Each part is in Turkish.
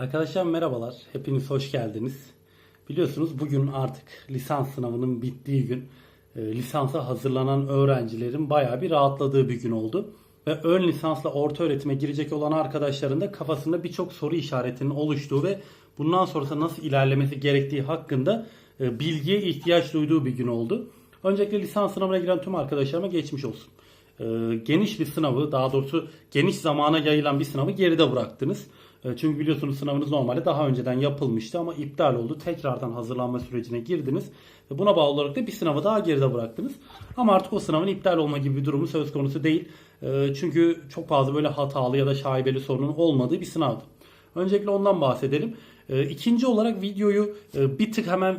Arkadaşlar merhabalar. Hepiniz hoş geldiniz. Biliyorsunuz bugün artık lisans sınavının bittiği gün. E, lisansa hazırlanan öğrencilerin bayağı bir rahatladığı bir gün oldu. Ve ön lisansla orta öğretime girecek olan arkadaşların da kafasında birçok soru işaretinin oluştuğu ve bundan sonrası nasıl ilerlemesi gerektiği hakkında e, bilgiye ihtiyaç duyduğu bir gün oldu. Öncelikle lisans sınavına giren tüm arkadaşlarıma geçmiş olsun. E, geniş bir sınavı, daha doğrusu geniş zamana yayılan bir sınavı geride bıraktınız. E, Çünkü biliyorsunuz sınavınız normalde daha önceden yapılmıştı ama iptal oldu. Tekrardan hazırlanma sürecine girdiniz. Ve buna bağlı olarak da bir sınavı daha geride bıraktınız. Ama artık o sınavın iptal olma gibi bir durumu söz konusu değil. E, Çünkü çok fazla böyle hatalı ya da şaibeli sorunun olmadığı bir sınavdı. Öncelikle ondan bahsedelim. E, İkinci olarak videoyu bir tık hemen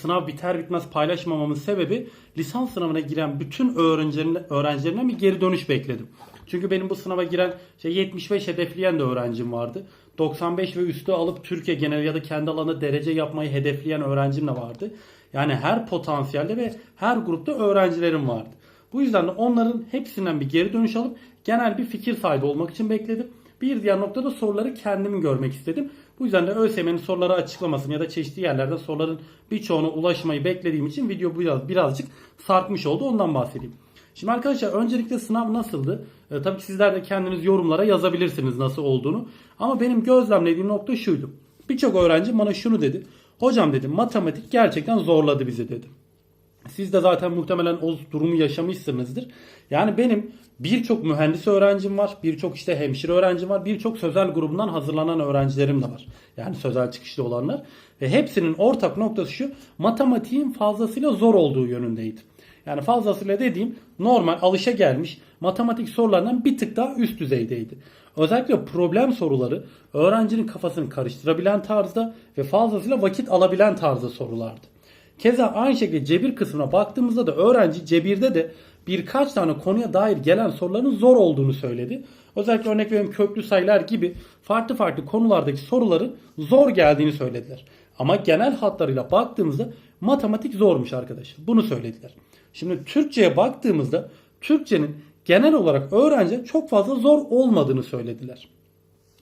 sınav biter bitmez paylaşmamamın sebebi lisans sınavına giren bütün öğrencilerin, öğrencilerimden bir geri dönüş bekledim. Çünkü benim bu sınava giren şey 75 hedefleyen de öğrencim vardı. 95 ve üstü alıp Türkiye genel ya da kendi alanında derece yapmayı hedefleyen öğrencim de vardı. Yani her potansiyelde ve her grupta öğrencilerim vardı. Bu yüzden de onların hepsinden bir geri dönüş alıp genel bir fikir sahibi olmak için bekledim. Bir diğer noktada soruları kendimin görmek istedim. Bu yüzden de ÖSYM'nin soruları açıklamasını ya da çeşitli yerlerde soruların birçoğuna ulaşmayı beklediğim için video biraz birazcık sarkmış oldu. Ondan bahsedeyim. Şimdi arkadaşlar öncelikle sınav nasıldı? E, tabii ki sizler de kendiniz yorumlara yazabilirsiniz nasıl olduğunu. Ama benim gözlemlediğim nokta şuydu. Birçok öğrenci bana şunu dedi. Hocam dedi matematik gerçekten zorladı bizi dedi. Siz de zaten muhtemelen o durumu yaşamışsınızdır. Yani benim birçok mühendis öğrencim var, birçok işte hemşire öğrencim var, birçok sözel grubundan hazırlanan öğrencilerim de var. Yani sözel çıkışlı olanlar. Ve hepsinin ortak noktası şu, matematiğin fazlasıyla zor olduğu yönündeydi. Yani fazlasıyla dediğim normal alışa gelmiş matematik sorularından bir tık daha üst düzeydeydi. Özellikle problem soruları öğrencinin kafasını karıştırabilen tarzda ve fazlasıyla vakit alabilen tarzda sorulardı. Keza aynı şekilde cebir kısmına baktığımızda da öğrenci cebirde de birkaç tane konuya dair gelen soruların zor olduğunu söyledi. Özellikle örnek veriyorum köklü sayılar gibi farklı farklı konulardaki soruların zor geldiğini söylediler. Ama genel hatlarıyla baktığımızda matematik zormuş arkadaşlar. Bunu söylediler. Şimdi Türkçe'ye baktığımızda Türkçenin genel olarak öğrenci çok fazla zor olmadığını söylediler.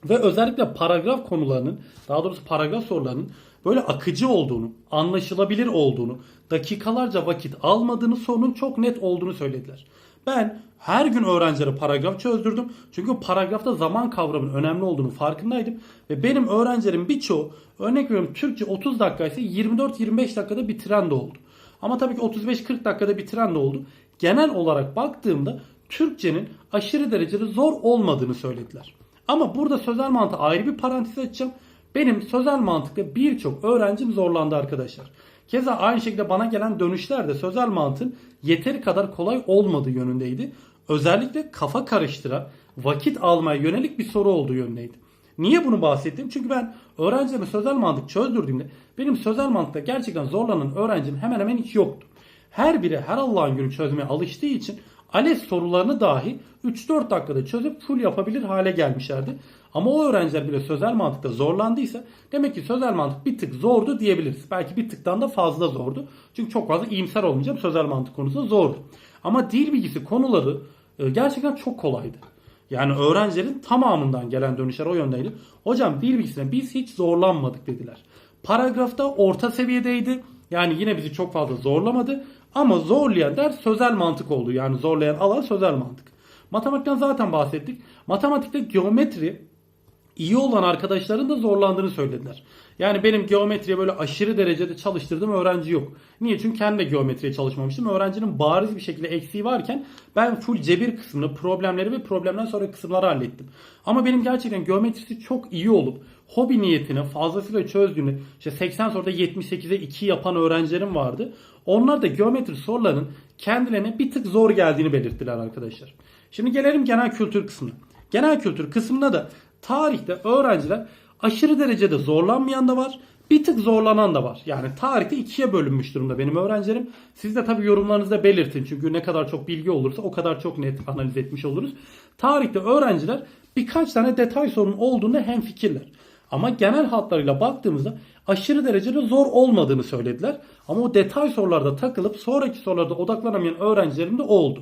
Ve özellikle paragraf konularının, daha doğrusu paragraf sorularının böyle akıcı olduğunu, anlaşılabilir olduğunu, dakikalarca vakit almadığını, sorunun çok net olduğunu söylediler. Ben her gün öğrencilere paragraf çözdürdüm. Çünkü paragrafta zaman kavramının önemli olduğunu farkındaydım. Ve benim öğrencilerim birçoğu örnek veriyorum Türkçe 30 dakika ise 24-25 dakikada bitiren de oldu. Ama tabii ki 35-40 dakikada bitiren de oldu. Genel olarak baktığımda Türkçenin aşırı derecede zor olmadığını söylediler. Ama burada sözel mantığı ayrı bir parantez açacağım. Benim sözel mantıkta birçok öğrencim zorlandı arkadaşlar. Keza aynı şekilde bana gelen dönüşler de sözel mantığın yeteri kadar kolay olmadığı yönündeydi. Özellikle kafa karıştıran, vakit almaya yönelik bir soru olduğu yönündeydi. Niye bunu bahsettim? Çünkü ben öğrencilerime sözel mantık çözdürdüğümde benim sözel mantıkta gerçekten zorlanan öğrencim hemen hemen hiç yoktu. Her biri her Allah'ın günü çözmeye alıştığı için ALES sorularını dahi 3-4 dakikada çözüp full yapabilir hale gelmişlerdi. Ama o öğrenciler bile sözel mantıkta zorlandıysa demek ki sözel mantık bir tık zordu diyebiliriz. Belki bir tıktan da fazla zordu. Çünkü çok fazla iyimser olmayacağım sözel mantık konusunda zordu. Ama dil bilgisi konuları e, gerçekten çok kolaydı. Yani öğrencilerin tamamından gelen dönüşler o yöndeydi. Hocam dil bilgisine biz hiç zorlanmadık dediler. Paragrafta orta seviyedeydi. Yani yine bizi çok fazla zorlamadı. Ama zorlayan ders sözel mantık oldu. Yani zorlayan alan sözel mantık. Matematikten zaten bahsettik. Matematikte geometri iyi olan arkadaşların da zorlandığını söylediler. Yani benim geometriye böyle aşırı derecede çalıştırdığım öğrenci yok. Niye? Çünkü kendi de geometriye çalışmamıştım. Öğrencinin bariz bir şekilde eksiği varken ben full cebir kısmını, problemleri ve problemden sonra kısımları hallettim. Ama benim gerçekten geometrisi çok iyi olup hobi niyetine fazlasıyla çözdüğünü işte 80 soruda 78'e 2 yapan öğrencilerim vardı. Onlar da geometri sorularının kendilerine bir tık zor geldiğini belirttiler arkadaşlar. Şimdi gelelim genel kültür kısmına. Genel kültür kısmında da tarihte öğrenciler aşırı derecede zorlanmayan da var. Bir tık zorlanan da var. Yani tarihte ikiye bölünmüş durumda benim öğrencilerim. Siz de tabii yorumlarınızda belirtin. Çünkü ne kadar çok bilgi olursa o kadar çok net analiz etmiş oluruz. Tarihte öğrenciler birkaç tane detay sorun olduğunda hem fikirler. Ama genel hatlarıyla baktığımızda aşırı derecede zor olmadığını söylediler. Ama o detay sorularda takılıp sonraki sorularda odaklanamayan öğrencilerim de oldu.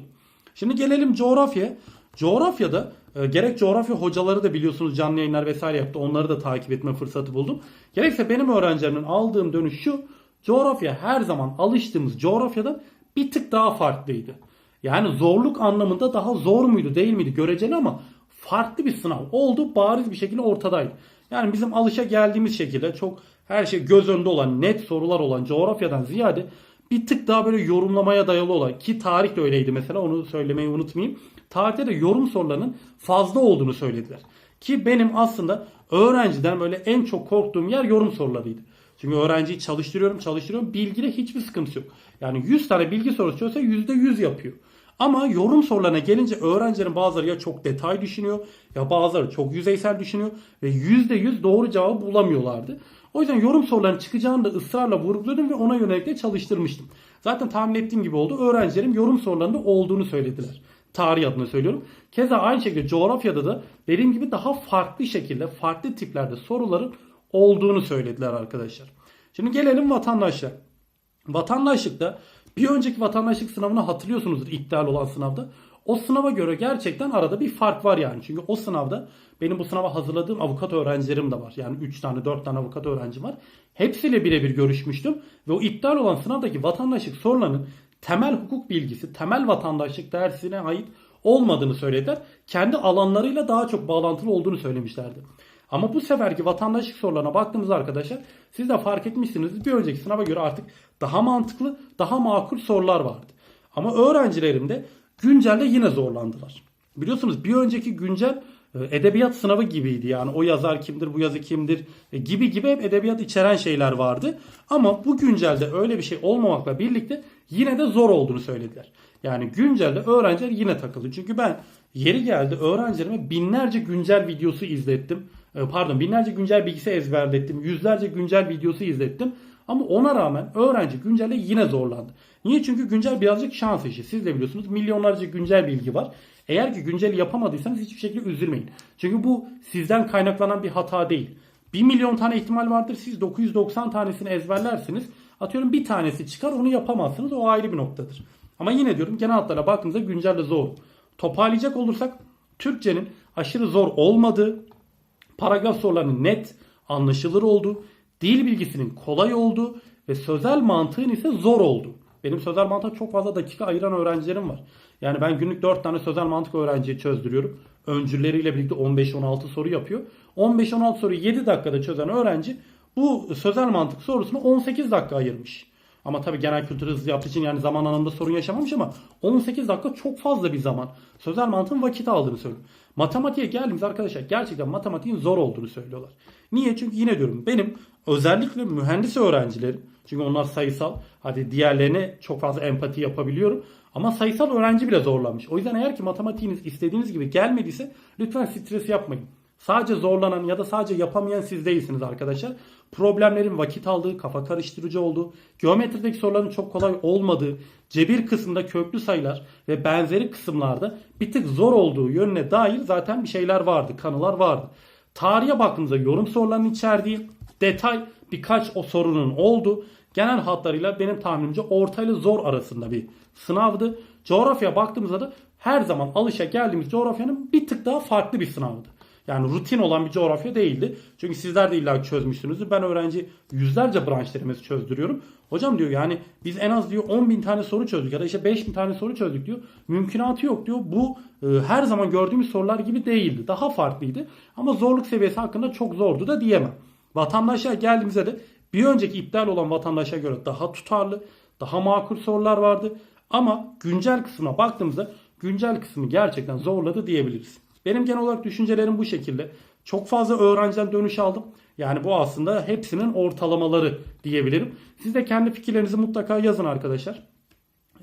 Şimdi gelelim coğrafyaya. Coğrafyada e, gerek coğrafya hocaları da biliyorsunuz canlı yayınlar vesaire yaptı. Onları da takip etme fırsatı buldum. Gerekse benim öğrencilerimin aldığım dönüş şu. Coğrafya her zaman alıştığımız coğrafyadan bir tık daha farklıydı. Yani zorluk anlamında daha zor muydu değil miydi göreceli ama farklı bir sınav oldu bariz bir şekilde ortadaydı. Yani bizim alışa geldiğimiz şekilde çok her şey göz önünde olan net sorular olan coğrafyadan ziyade bir tık daha böyle yorumlamaya dayalı olan ki tarih de öyleydi mesela onu söylemeyi unutmayayım. Tarihte de yorum sorularının fazla olduğunu söylediler. Ki benim aslında öğrenciden böyle en çok korktuğum yer yorum sorularıydı. Çünkü öğrenciyi çalıştırıyorum çalıştırıyorum bilgide hiçbir sıkıntı yok. Yani 100 tane bilgi sorusu çözse %100 yapıyor. Ama yorum sorularına gelince öğrencilerin bazıları ya çok detay düşünüyor ya bazıları çok yüzeysel düşünüyor ve %100 doğru cevabı bulamıyorlardı. O yüzden yorum sorularının çıkacağını da ısrarla vurguladım ve ona yönelik de çalıştırmıştım. Zaten tahmin ettiğim gibi oldu. Öğrencilerim yorum sorularında olduğunu söylediler. Tarih adına söylüyorum. Keza aynı şekilde coğrafyada da dediğim gibi daha farklı şekilde, farklı tiplerde soruların olduğunu söylediler arkadaşlar. Şimdi gelelim vatandaşlar. Vatandaşlıkta bir önceki vatandaşlık sınavını hatırlıyorsunuzdur iptal olan sınavda. O sınava göre gerçekten arada bir fark var yani. Çünkü o sınavda benim bu sınava hazırladığım avukat öğrencilerim de var. Yani 3 tane 4 tane avukat öğrencim var. Hepsiyle birebir görüşmüştüm. Ve o iptal olan sınavdaki vatandaşlık sorularının temel hukuk bilgisi, temel vatandaşlık dersine ait olmadığını söylediler. Kendi alanlarıyla daha çok bağlantılı olduğunu söylemişlerdi. Ama bu seferki vatandaşlık sorularına baktığımızda arkadaşlar siz de fark etmişsiniz bir önceki sınava göre artık daha mantıklı, daha makul sorular vardı. Ama öğrencilerim de güncelde yine zorlandılar. Biliyorsunuz bir önceki güncel edebiyat sınavı gibiydi. Yani o yazar kimdir, bu yazı kimdir e, gibi gibi hep edebiyat içeren şeyler vardı. Ama bu güncelde öyle bir şey olmamakla birlikte yine de zor olduğunu söylediler. Yani güncelde öğrenciler yine takıldı. Çünkü ben yeri geldi öğrencilerime binlerce güncel videosu izlettim. E, pardon binlerce güncel bilgisi ezberlettim. Yüzlerce güncel videosu izlettim. Ama ona rağmen öğrenci güncelde yine zorlandı. Niye? Çünkü güncel birazcık şans işi. Siz de biliyorsunuz milyonlarca güncel bilgi var. Eğer ki güncel yapamadıysanız hiçbir şekilde üzülmeyin. Çünkü bu sizden kaynaklanan bir hata değil. 1 milyon tane ihtimal vardır. Siz 990 tanesini ezberlersiniz. Atıyorum bir tanesi çıkar onu yapamazsınız. O ayrı bir noktadır. Ama yine diyorum genel hatlara baktığınızda güncelde zor. Toparlayacak olursak Türkçenin aşırı zor olmadığı, paragraf sorularının net, anlaşılır olduğu, dil bilgisinin kolay olduğu ve sözel mantığın ise zor olduğu. Benim sözel mantığa çok fazla dakika ayıran öğrencilerim var. Yani ben günlük 4 tane sözel mantık öğrenciye çözdürüyorum. Öncülleriyle birlikte 15-16 soru yapıyor. 15-16 soruyu 7 dakikada çözen öğrenci bu sözel mantık sorusunu 18 dakika ayırmış. Ama tabii genel kültür hızlı yaptığı için yani zaman anlamında sorun yaşamamış ama 18 dakika çok fazla bir zaman. Sözel mantığın vakit aldığını söylüyor. Matematiğe geldiğimizde arkadaşlar gerçekten matematiğin zor olduğunu söylüyorlar. Niye? Çünkü yine diyorum benim özellikle mühendis öğrencilerim çünkü onlar sayısal. Hadi diğerlerine çok fazla empati yapabiliyorum. Ama sayısal öğrenci bile zorlanmış. O yüzden eğer ki matematiğiniz istediğiniz gibi gelmediyse lütfen stres yapmayın. Sadece zorlanan ya da sadece yapamayan siz değilsiniz arkadaşlar. Problemlerin vakit aldığı, kafa karıştırıcı olduğu, geometrideki soruların çok kolay olmadığı, cebir kısmında köklü sayılar ve benzeri kısımlarda bir tık zor olduğu yönüne dair zaten bir şeyler vardı, kanılar vardı. Tarihe baktığımızda yorum sorularının içerdiği, detay birkaç o sorunun oldu. Genel hatlarıyla benim tahminimce orta ile zor arasında bir sınavdı. Coğrafya baktığımızda da her zaman alışa geldiğimiz coğrafyanın bir tık daha farklı bir sınavdı. Yani rutin olan bir coğrafya değildi. Çünkü sizler de illa çözmüşsünüzdür. Ben öğrenci yüzlerce branş denemesi çözdürüyorum. Hocam diyor yani biz en az diyor 10 bin tane soru çözdük ya da işte 5 bin tane soru çözdük diyor. Mümkünatı yok diyor. Bu e, her zaman gördüğümüz sorular gibi değildi. Daha farklıydı. Ama zorluk seviyesi hakkında çok zordu da diyemem. Vatandaşa geldiğimizde de bir önceki iptal olan vatandaşa göre daha tutarlı, daha makul sorular vardı. Ama güncel kısmına baktığımızda güncel kısmı gerçekten zorladı diyebiliriz. Benim genel olarak düşüncelerim bu şekilde. Çok fazla öğrenciden dönüş aldım. Yani bu aslında hepsinin ortalamaları diyebilirim. Siz de kendi fikirlerinizi mutlaka yazın arkadaşlar.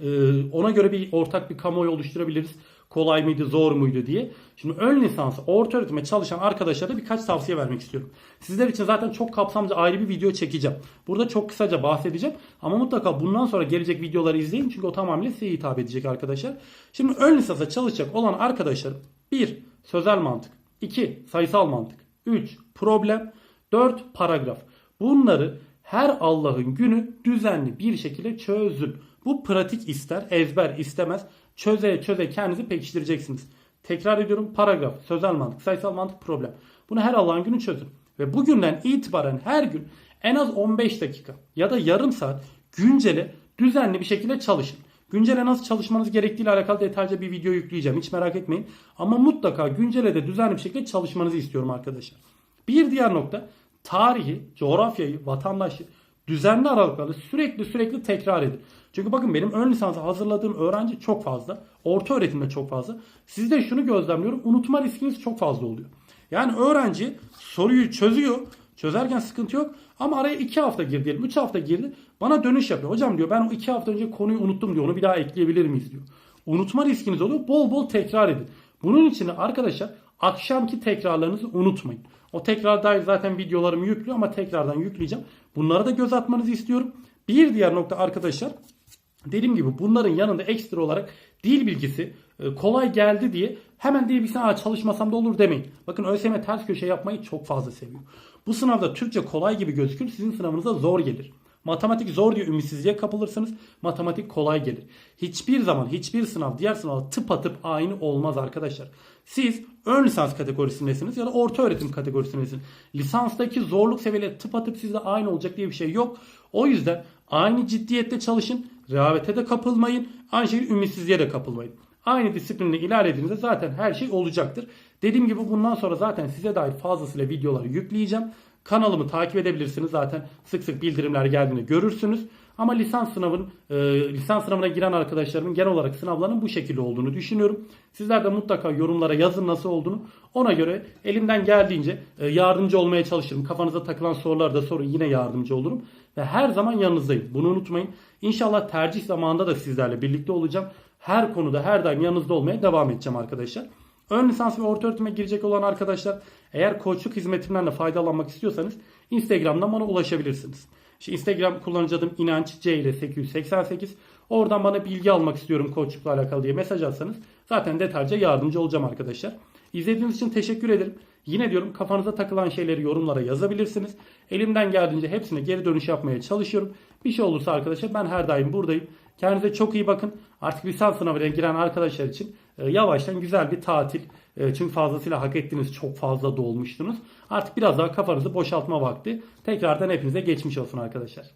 Ee, ona göre bir ortak bir kamuoyu oluşturabiliriz. Kolay mıydı, zor muydu diye. Şimdi ön lisans, orta öğretime çalışan arkadaşlara birkaç tavsiye vermek istiyorum. Sizler için zaten çok kapsamcı ayrı bir video çekeceğim. Burada çok kısaca bahsedeceğim. Ama mutlaka bundan sonra gelecek videoları izleyin. Çünkü o tamamıyla size hitap edecek arkadaşlar. Şimdi ön lisansa çalışacak olan arkadaşlarım 1. Sözel mantık 2. Sayısal mantık 3. Problem 4. Paragraf. Bunları her Allah'ın günü düzenli bir şekilde çözün. Bu pratik ister, ezber istemez. Çöze çöze kendinizi pekiştireceksiniz. Tekrar ediyorum paragraf, sözel mantık, sayısal mantık problem. Bunu her Allah'ın günü çözün. Ve bugünden itibaren her gün en az 15 dakika ya da yarım saat güncele düzenli bir şekilde çalışın. Güncele nasıl çalışmanız gerektiğiyle alakalı detaylıca bir video yükleyeceğim. Hiç merak etmeyin. Ama mutlaka güncele de düzenli bir şekilde çalışmanızı istiyorum arkadaşlar. Bir diğer nokta tarihi, coğrafyayı, vatandaşı düzenli aralıklarla sürekli sürekli tekrar edin. Çünkü bakın benim ön lisansa hazırladığım öğrenci çok fazla. Orta öğretimde çok fazla. Sizde şunu gözlemliyorum. Unutma riskiniz çok fazla oluyor. Yani öğrenci soruyu çözüyor. Çözerken sıkıntı yok. Ama araya 2 hafta girdi diyelim. 3 hafta girdi. Bana dönüş yapıyor. Hocam diyor ben o 2 hafta önce konuyu unuttum diyor. Onu bir daha ekleyebilir miyiz diyor. Unutma riskiniz oluyor. Bol bol tekrar edin. Bunun için arkadaşlar akşamki tekrarlarınızı unutmayın. O tekrar dair zaten videolarımı yüklüyor ama tekrardan yükleyeceğim. Bunlara da göz atmanızı istiyorum. Bir diğer nokta arkadaşlar Dediğim gibi bunların yanında ekstra olarak dil bilgisi e, kolay geldi diye hemen dil bilgisine "Aa, çalışmasam da olur demeyin. Bakın ÖSYM ters köşe yapmayı çok fazla seviyor. Bu sınavda Türkçe kolay gibi gözükür sizin sınavınıza zor gelir. Matematik zor diye ümitsizliğe kapılırsınız. Matematik kolay gelir. Hiçbir zaman hiçbir sınav diğer sınava tıpatıp aynı olmaz arkadaşlar. Siz ön lisans kategorisindesiniz ya da orta öğretim kategorisindesiniz. Lisanstaki zorluk seviyeleri tıpatıp sizde aynı olacak diye bir şey yok. O yüzden aynı ciddiyette çalışın. Rehavete de kapılmayın. Aynı şekilde ümitsizliğe de kapılmayın. Aynı disiplinle ilerlediğinizde zaten her şey olacaktır. Dediğim gibi bundan sonra zaten size dair fazlasıyla videoları yükleyeceğim. Kanalımı takip edebilirsiniz. Zaten sık sık bildirimler geldiğini görürsünüz. Ama lisans sınavın e, lisans sınavına giren arkadaşlarımın genel olarak sınavlarının bu şekilde olduğunu düşünüyorum. Sizler de mutlaka yorumlara yazın nasıl olduğunu. Ona göre elimden geldiğince e, yardımcı olmaya çalışırım. Kafanıza takılan soruları da sorun yine yardımcı olurum. Ve her zaman yanınızdayım. Bunu unutmayın. İnşallah tercih zamanında da sizlerle birlikte olacağım. Her konuda her daim yanınızda olmaya devam edeceğim arkadaşlar. Ön lisans ve orta öğretime girecek olan arkadaşlar eğer koçluk hizmetimden de faydalanmak istiyorsanız Instagram'dan bana ulaşabilirsiniz. İşte Instagram kullanıcı adım inanç c ile 888. Oradan bana bilgi almak istiyorum koçlukla alakalı diye mesaj atsanız zaten detaylıca yardımcı olacağım arkadaşlar. İzlediğiniz için teşekkür ederim. Yine diyorum kafanıza takılan şeyleri yorumlara yazabilirsiniz. Elimden geldiğince hepsine geri dönüş yapmaya çalışıyorum. Bir şey olursa arkadaşlar ben her daim buradayım. Kendinize çok iyi bakın. Artık lisans sınavına giren arkadaşlar için yavaştan güzel bir tatil. E, çünkü fazlasıyla hak ettiğiniz çok fazla dolmuştunuz. Artık biraz daha kafanızı boşaltma vakti. Tekrardan hepinize geçmiş olsun arkadaşlar.